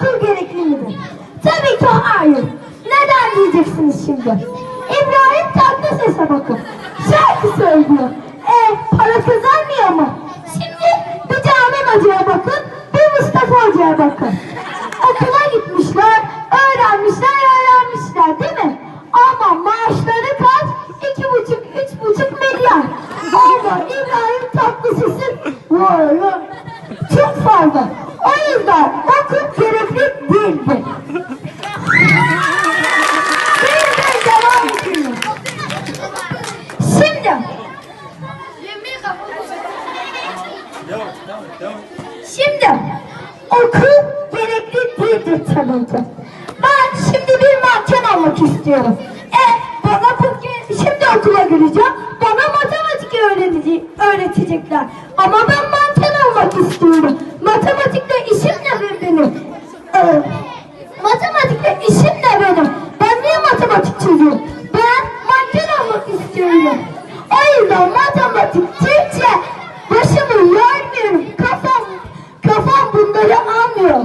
okul gerekli midir? Tabii ki hayır. Neden diyeceksiniz şimdi? İbrahim Tatlıses'e bakın. Şarkı söylüyor. E para kazanmıyor mu? Şimdi bir Canan Hoca'ya bakın, bir Mustafa Hoca'ya bakın. Okula gitmişler, öğrenmişler, öğrenmişler değil mi? Ama maaşları kaç? İki buçuk, üç buçuk milyar. Ama İbrahim Tatlıses'in vay, çok fazla. O yüzden okul gerekli değildir. Şimdi devam. Şimdi Şimdi okul gerekli değildir tabii ki. Ben şimdi bir manken olmak istiyorum. E bana bu şimdi okula gireceğim. Bana matematik öğretici, öğretecekler. Ama ben manken olmak istiyorum. Matematikle işim ne benim? E, matematikle işim ne benim? Ben niye matematik çözüyorum? Ben manken olmak istiyorum. O yüzden matematik, Türkçe başımı yormuyorum. Kafam, kafam bunları almıyor.